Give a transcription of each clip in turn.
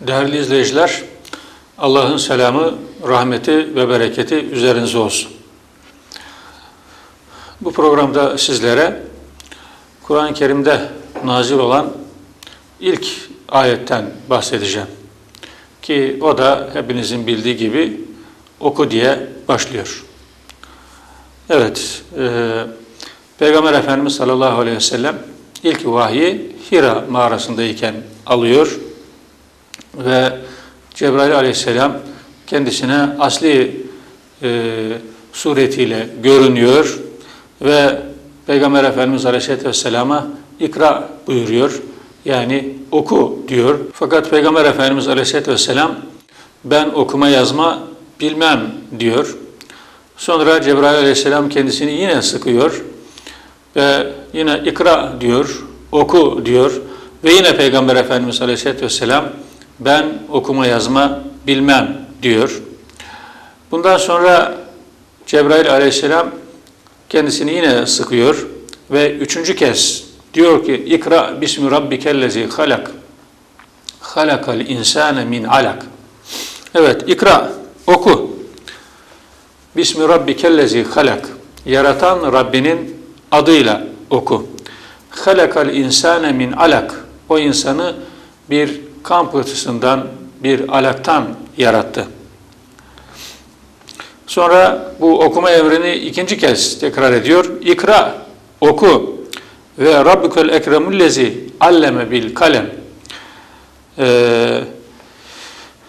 Değerli izleyiciler, Allah'ın selamı, rahmeti ve bereketi üzerinize olsun. Bu programda sizlere Kur'an-ı Kerim'de nazil olan ilk ayetten bahsedeceğim. Ki o da hepinizin bildiği gibi oku diye başlıyor. Evet, e, Peygamber Efendimiz sallallahu aleyhi ve sellem ilk vahyi Hira mağarasındayken alıyor ve Cebrail aleyhisselam kendisine asli e, suretiyle görünüyor ve Peygamber Efendimiz aleyhisselatü vesselama ikra buyuruyor. Yani oku diyor. Fakat Peygamber Efendimiz aleyhisselatü vesselam ben okuma yazma bilmem diyor. Sonra Cebrail aleyhisselam kendisini yine sıkıyor ve yine ikra diyor, oku diyor ve yine Peygamber Efendimiz aleyhisselatü vesselam ben okuma yazma bilmem diyor. Bundan sonra Cebrail aleyhisselam kendisini yine sıkıyor ve üçüncü kez diyor ki ikra bismi rabbikellezi halak. Halakal insane min alak. Evet ikra oku. Bismi rabbikellezi halak. Yaratan Rabbinin adıyla oku. Halakal insane min alak. O insanı bir kan pıhtısından bir alaktan yarattı. Sonra bu okuma emrini ikinci kez tekrar ediyor. İkra, oku ve Rabbukel ekremullezi alleme bil kalem. Ee,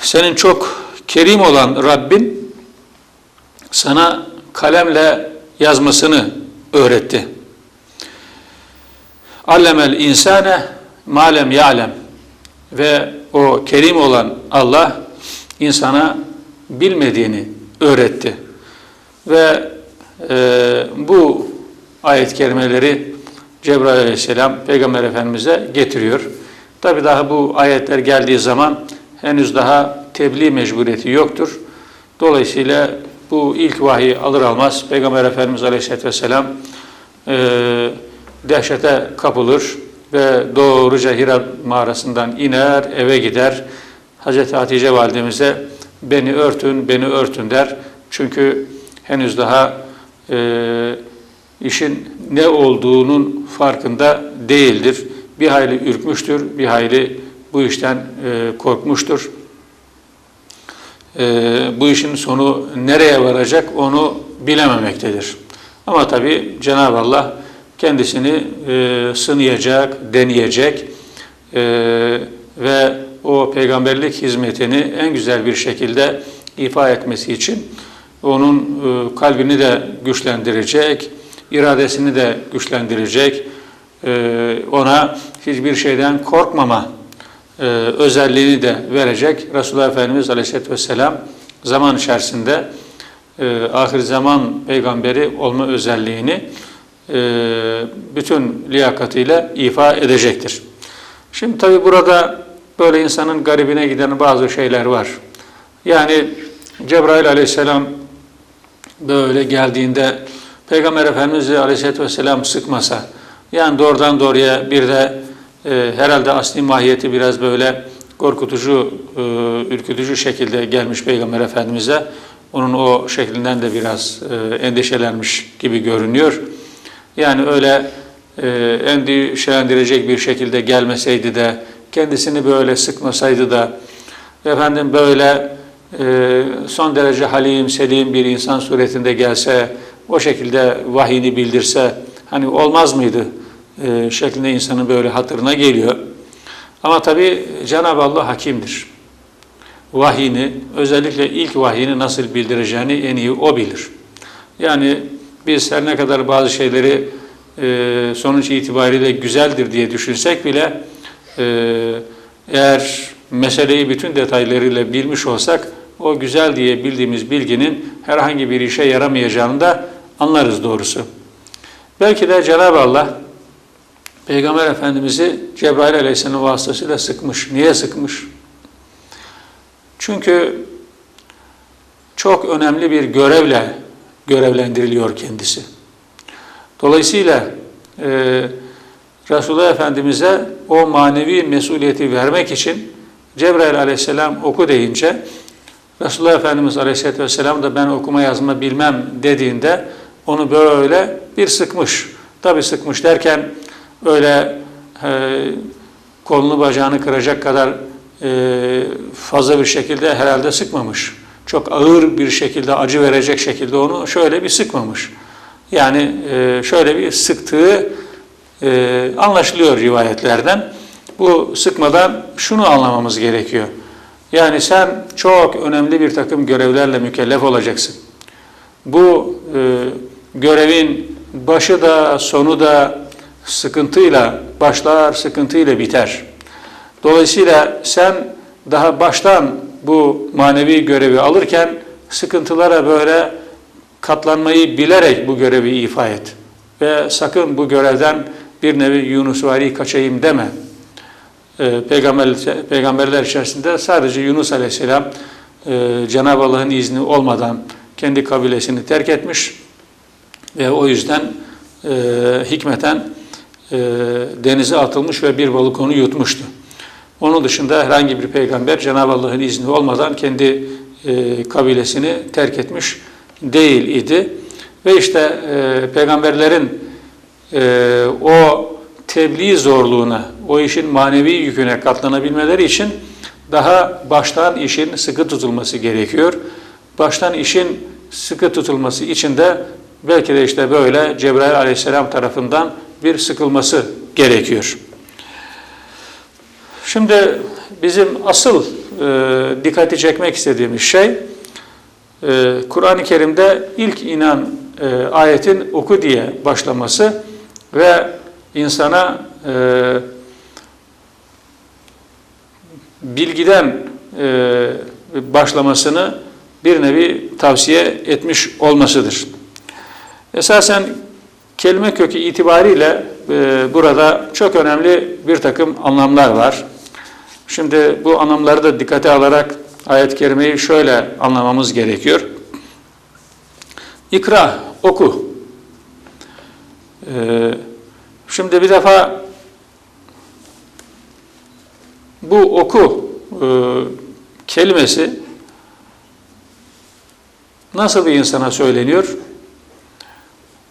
senin çok kerim olan Rabbin sana kalemle yazmasını öğretti. Allemel insane malem ya'lem ve o kerim olan Allah insana bilmediğini öğretti. Ve e, bu ayet kerimeleri Cebrail aleyhisselam Peygamber Efendimiz'e getiriyor. Tabi daha bu ayetler geldiği zaman henüz daha tebliğ mecburiyeti yoktur. Dolayısıyla bu ilk vahiy alır almaz Peygamber Efendimiz Aleyhisselatü Vesselam e, dehşete kapılır ve doğruca Hira mağarasından iner, eve gider. Hazreti Hatice validemize beni örtün, beni örtün der. Çünkü henüz daha e, işin ne olduğunun farkında değildir. Bir hayli ürkmüştür, bir hayli bu işten e, korkmuştur. E, bu işin sonu nereye varacak onu bilememektedir. Ama tabi Cenab-ı Allah kendisini e, sınayacak, deneyecek e, ve o peygamberlik hizmetini en güzel bir şekilde ifa etmesi için onun e, kalbini de güçlendirecek, iradesini de güçlendirecek, e, ona hiçbir şeyden korkmama e, özelliğini de verecek. Resulullah Efendimiz Aleyhisselatü Vesselam zaman içerisinde e, ahir zaman peygamberi olma özelliğini bütün liyakatiyle ifa edecektir. Şimdi tabi burada böyle insanın garibine giden bazı şeyler var. Yani Cebrail aleyhisselam böyle geldiğinde Peygamber Efendimiz aleyhisselatü vesselam sıkmasa, yani doğrudan doğruya bir de e, herhalde asli mahiyeti biraz böyle korkutucu, e, ürkütücü şekilde gelmiş Peygamber Efendimiz'e, onun o şeklinden de biraz e, endişelenmiş gibi görünüyor. Yani öyle e, endişelendirecek bir şekilde gelmeseydi de, kendisini böyle sıkmasaydı da, efendim böyle e, son derece halim, selim bir insan suretinde gelse, o şekilde vahiyini bildirse, hani olmaz mıydı e, şeklinde insanın böyle hatırına geliyor. Ama tabi Cenab-ı Allah hakimdir. Vahiyini, özellikle ilk vahiyini nasıl bildireceğini en iyi O bilir. Yani biz her ne kadar bazı şeyleri e, sonuç itibariyle güzeldir diye düşünsek bile e, eğer meseleyi bütün detaylarıyla bilmiş olsak o güzel diye bildiğimiz bilginin herhangi bir işe yaramayacağını da anlarız doğrusu. Belki de Cenab-ı Allah Peygamber Efendimiz'i Cebrail Aleyhisselam vasıtasıyla sıkmış. Niye sıkmış? Çünkü çok önemli bir görevle görevlendiriliyor kendisi. Dolayısıyla e, Resulullah Efendimiz'e o manevi mesuliyeti vermek için Cebrail aleyhisselam oku deyince Resulullah Efendimiz aleyhisselatü vesselam da ben okuma yazma bilmem dediğinde onu böyle bir sıkmış. Tabi sıkmış derken öyle e, kolunu bacağını kıracak kadar e, fazla bir şekilde herhalde sıkmamış. Çok ağır bir şekilde acı verecek şekilde onu şöyle bir sıkmamış. Yani e, şöyle bir sıktığı e, anlaşılıyor rivayetlerden. Bu sıkmadan şunu anlamamız gerekiyor. Yani sen çok önemli bir takım görevlerle mükellef olacaksın. Bu e, görevin başı da sonu da sıkıntıyla başlar, sıkıntıyla biter. Dolayısıyla sen daha baştan bu manevi görevi alırken sıkıntılara böyle katlanmayı bilerek bu görevi ifa et. Ve sakın bu görevden bir nevi Yunusvari kaçayım deme. Ee, peygamber, peygamberler içerisinde sadece Yunus Aleyhisselam e, Cenab-ı Allah'ın izni olmadan kendi kabilesini terk etmiş ve o yüzden e, hikmeten e, denize atılmış ve bir balık onu yutmuştu. Onun dışında herhangi bir peygamber Cenab-ı Allah'ın izni olmadan kendi e, kabilesini terk etmiş değil idi. Ve işte e, peygamberlerin e, o tebliğ zorluğuna, o işin manevi yüküne katlanabilmeleri için daha baştan işin sıkı tutulması gerekiyor. Baştan işin sıkı tutulması için de belki de işte böyle Cebrail aleyhisselam tarafından bir sıkılması gerekiyor. Şimdi bizim asıl e, dikkati çekmek istediğimiz şey e, Kur'an-ı Kerim'de ilk inen e, ayetin oku diye başlaması ve insana e, bilgiden e, başlamasını bir nevi tavsiye etmiş olmasıdır. Esasen kelime kökü itibariyle e, burada çok önemli bir takım anlamlar var. Şimdi bu anlamları da dikkate alarak ayet-i kerimeyi şöyle anlamamız gerekiyor. İkra, oku. Ee, şimdi bir defa bu oku e, kelimesi nasıl bir insana söyleniyor?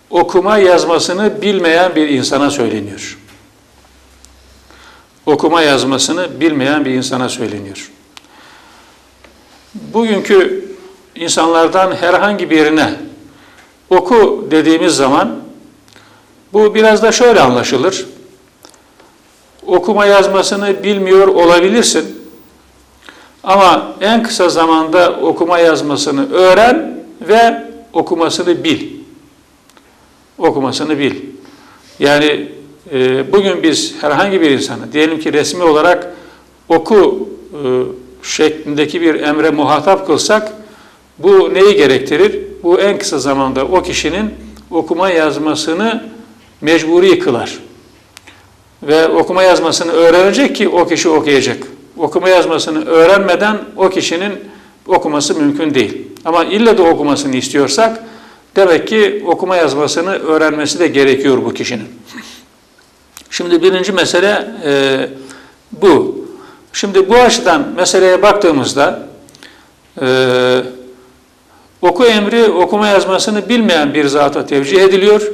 Okuma yazmasını bilmeyen bir insana söyleniyor. Okuma yazmasını bilmeyen bir insana söyleniyor. Bugünkü insanlardan herhangi birine oku dediğimiz zaman bu biraz da şöyle anlaşılır. Okuma yazmasını bilmiyor olabilirsin. Ama en kısa zamanda okuma yazmasını öğren ve okumasını bil. Okumasını bil. Yani e, bugün biz herhangi bir insanı diyelim ki resmi olarak oku e, şeklindeki bir emre muhatap kılsak bu neyi gerektirir? Bu en kısa zamanda o kişinin okuma yazmasını mecburi kılar. Ve okuma yazmasını öğrenecek ki o kişi okuyacak. Okuma yazmasını öğrenmeden o kişinin okuması mümkün değil. Ama illa da okumasını istiyorsak demek ki okuma yazmasını öğrenmesi de gerekiyor bu kişinin. Şimdi birinci mesele e, bu. Şimdi bu açıdan meseleye baktığımızda e, oku emri okuma yazmasını bilmeyen bir zata tevcih ediliyor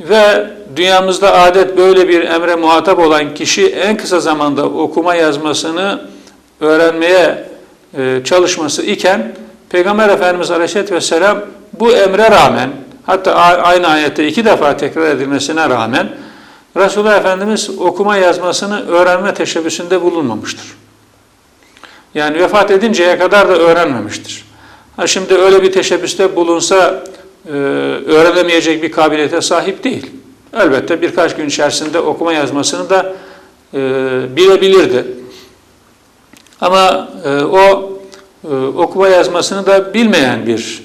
ve dünyamızda adet böyle bir emre muhatap olan kişi en kısa zamanda okuma yazmasını öğrenmeye e, çalışması iken Peygamber Efendimiz Aleyhisselatü Vesselam bu emre rağmen hatta aynı ayette iki defa tekrar edilmesine rağmen Resulullah Efendimiz okuma yazmasını öğrenme teşebbüsünde bulunmamıştır. Yani vefat edinceye kadar da öğrenmemiştir. Ha şimdi öyle bir teşebbüste bulunsa e, öğrenemeyecek bir kabiliyete sahip değil. Elbette birkaç gün içerisinde okuma yazmasını da e, bilebilirdi. Ama e, o e, okuma yazmasını da bilmeyen bir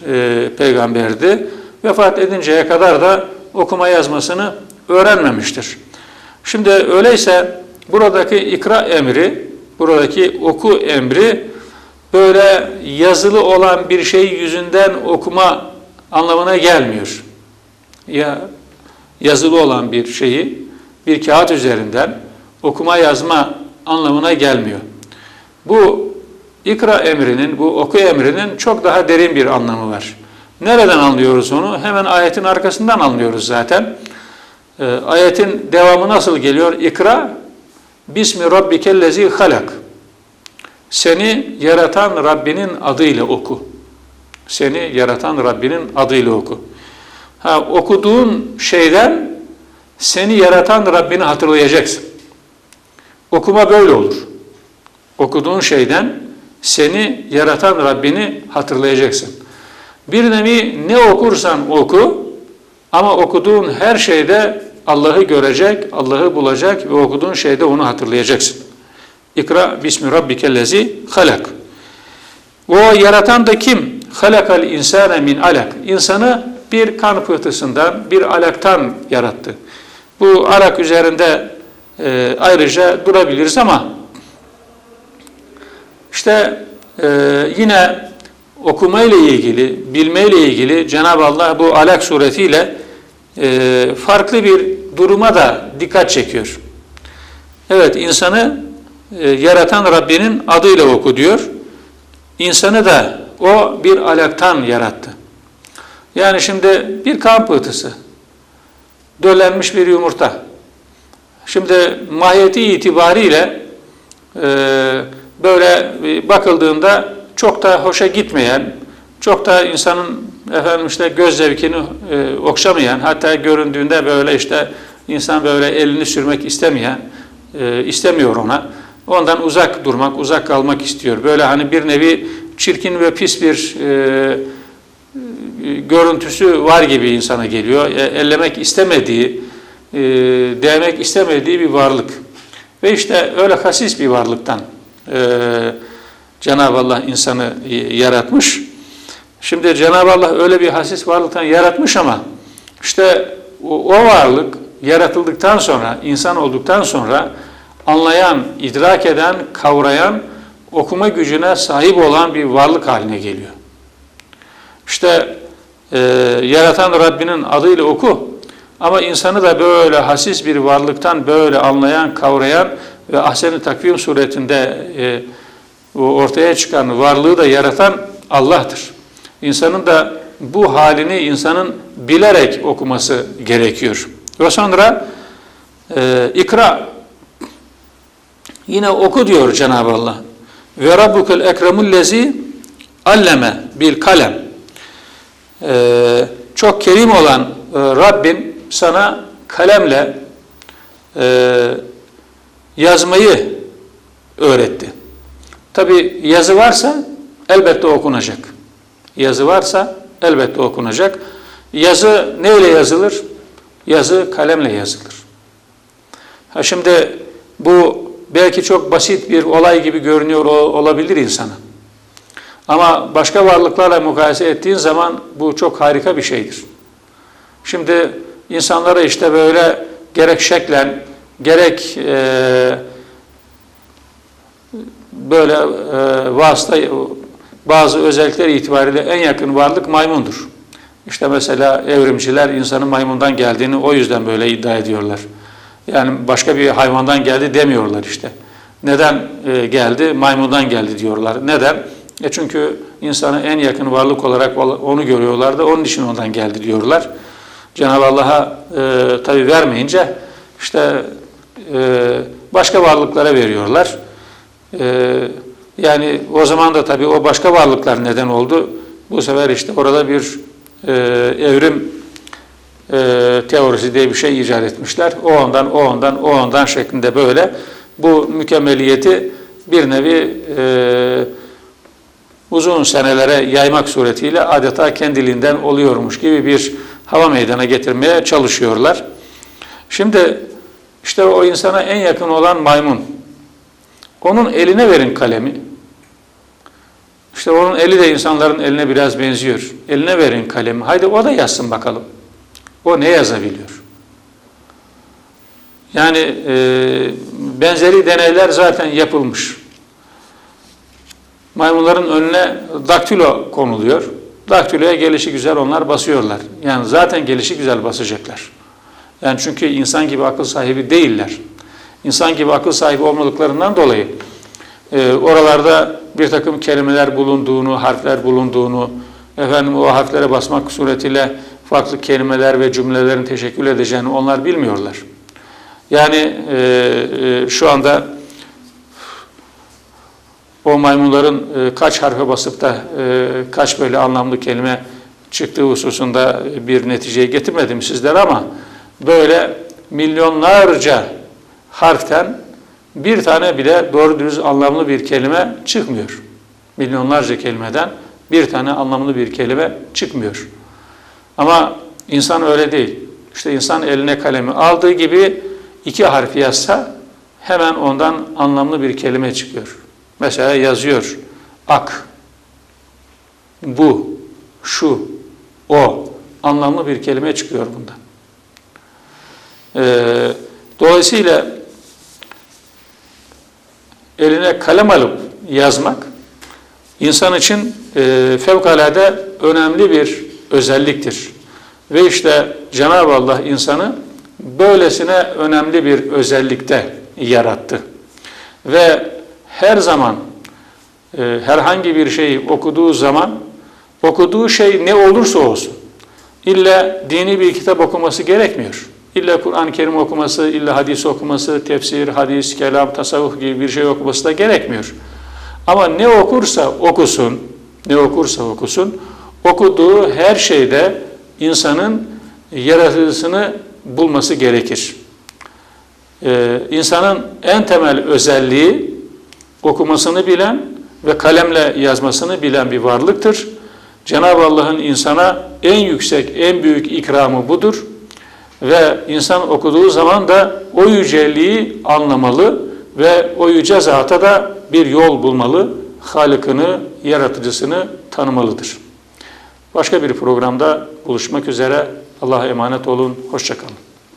peygamberdi. Vefat edinceye kadar da okuma yazmasını öğrenmemiştir. Şimdi öyleyse buradaki ikra emri, buradaki oku emri böyle yazılı olan bir şey yüzünden okuma anlamına gelmiyor. Ya yazılı olan bir şeyi bir kağıt üzerinden okuma yazma anlamına gelmiyor. Bu ikra emrinin, bu oku emrinin çok daha derin bir anlamı var. Nereden anlıyoruz onu? Hemen ayetin arkasından anlıyoruz zaten. Ee, ayetin devamı nasıl geliyor? İkra, Bismi Rabbikellezi halak. Seni yaratan Rabbinin adıyla oku. Seni yaratan Rabbinin adıyla oku. Ha, okuduğun şeyden seni yaratan Rabbini hatırlayacaksın. Okuma böyle olur. Okuduğun şeyden seni yaratan Rabbini hatırlayacaksın. Bir nevi ne okursan oku ama okuduğun her şeyde Allah'ı görecek, Allah'ı bulacak ve okuduğun şeyde onu hatırlayacaksın. İkra bismi rabbikellezi halak. O yaratan da kim? Halakal insane min alak. İnsanı bir kan pıhtısından, bir alaktan yarattı. Bu alak üzerinde e, ayrıca durabiliriz ama işte e, yine okumayla ilgili, bilmeyle ilgili Cenab-ı Allah bu alak suretiyle e, farklı bir duruma da dikkat çekiyor. Evet insanı e, yaratan Rabbinin adıyla oku diyor. İnsanı da o bir alaktan yarattı. Yani şimdi bir kan pıhtısı, döllenmiş bir yumurta. Şimdi mahiyeti itibariyle e, böyle bakıldığında çok da hoşa gitmeyen, çok da insanın efendim işte göz zevkini e, okşamayan, hatta göründüğünde böyle işte insan böyle elini sürmek istemeyen, e, istemiyor ona. Ondan uzak durmak, uzak kalmak istiyor. Böyle hani bir nevi çirkin ve pis bir e, görüntüsü var gibi insana geliyor. E, ellemek istemediği, e, değmek istemediği bir varlık. Ve işte öyle hasis bir varlıktan e, Cenab-ı Allah insanı yaratmış. Şimdi Cenab-ı Allah öyle bir hasis varlıktan yaratmış ama işte o, o varlık yaratıldıktan sonra, insan olduktan sonra anlayan, idrak eden, kavrayan, okuma gücüne sahip olan bir varlık haline geliyor. İşte e, yaratan Rabbinin adıyla oku ama insanı da böyle hasis bir varlıktan böyle anlayan, kavrayan ve ahsen-i takvim suretinde e, ortaya çıkan varlığı da yaratan Allah'tır. İnsanın da bu halini insanın bilerek okuması gerekiyor. Ve sonra e, ikra yine oku diyor Cenab-ı Allah. Ve rabbukel ekremul lezi alleme bil kalem. E, çok kerim olan e, Rabbin sana kalemle e, yazmayı öğretti. Tabi yazı varsa elbette okunacak. Yazı varsa elbette okunacak. Yazı neyle yazılır? Yazı kalemle yazılır. Ha şimdi bu belki çok basit bir olay gibi görünüyor olabilir insana. Ama başka varlıklarla mukayese ettiğin zaman bu çok harika bir şeydir. Şimdi insanlara işte böyle gerek şeklen, gerek e, böyle e, vasıta bazı özellikler itibariyle en yakın varlık maymundur. İşte mesela evrimciler insanın maymundan geldiğini o yüzden böyle iddia ediyorlar. Yani başka bir hayvandan geldi demiyorlar işte. Neden e, geldi? Maymundan geldi diyorlar. Neden? E çünkü insanı en yakın varlık olarak onu görüyorlar da onun için ondan geldi diyorlar. Cenab-ı Allah'a e, tabi vermeyince işte e, başka varlıklara veriyorlar. E, yani o zaman da tabii o başka varlıklar neden oldu. Bu sefer işte orada bir e, evrim e, teorisi diye bir şey icat etmişler. O ondan, o ondan, o ondan şeklinde böyle bu mükemmeliyeti bir nevi e, uzun senelere yaymak suretiyle adeta kendiliğinden oluyormuş gibi bir hava meydana getirmeye çalışıyorlar. Şimdi işte o insana en yakın olan maymun. Onun eline verin kalemi. İşte onun eli de insanların eline biraz benziyor. Eline verin kalemi. Haydi o da yazsın bakalım. O ne yazabiliyor? Yani e, benzeri deneyler zaten yapılmış. Maymunların önüne daktilo konuluyor. Daktiloya gelişi güzel onlar basıyorlar. Yani zaten gelişi güzel basacaklar. Yani çünkü insan gibi akıl sahibi değiller. İnsan gibi akıl sahibi olmadıklarından dolayı e, oralarda bir takım kelimeler bulunduğunu, harfler bulunduğunu, efendim o harflere basmak suretiyle farklı kelimeler ve cümlelerin teşekkül edeceğini onlar bilmiyorlar. Yani e, e, şu anda o maymunların e, kaç harfe basıp da e, kaç böyle anlamlı kelime çıktığı hususunda bir neticeye getirmedim sizlere ama böyle milyonlarca harften bir tane bile doğru dürüst anlamlı bir kelime çıkmıyor. Milyonlarca kelimeden bir tane anlamlı bir kelime çıkmıyor. Ama insan öyle değil. İşte insan eline kalemi aldığı gibi iki harf yazsa hemen ondan anlamlı bir kelime çıkıyor. Mesela yazıyor ak, bu, şu, o anlamlı bir kelime çıkıyor bundan. Ee, dolayısıyla eline kalem alıp yazmak insan için e, fevkalade önemli bir özelliktir. Ve işte Cenab-ı Allah insanı böylesine önemli bir özellikte yarattı. Ve her zaman e, herhangi bir şeyi okuduğu zaman okuduğu şey ne olursa olsun illa dini bir kitap okuması gerekmiyor. İlla Kur'an-ı Kerim okuması, illa hadis okuması, tefsir, hadis, kelam, tasavvuf gibi bir şey okuması da gerekmiyor. Ama ne okursa okusun, ne okursa okusun, okuduğu her şeyde insanın yaratıcısını bulması gerekir. Ee, insanın en temel özelliği okumasını bilen ve kalemle yazmasını bilen bir varlıktır. Cenab-ı Allah'ın insana en yüksek, en büyük ikramı budur. Ve insan okuduğu zaman da o yüceliği anlamalı ve o yüce zata da bir yol bulmalı, Halık'ını, yaratıcısını tanımalıdır. Başka bir programda buluşmak üzere. Allah'a emanet olun, hoşçakalın.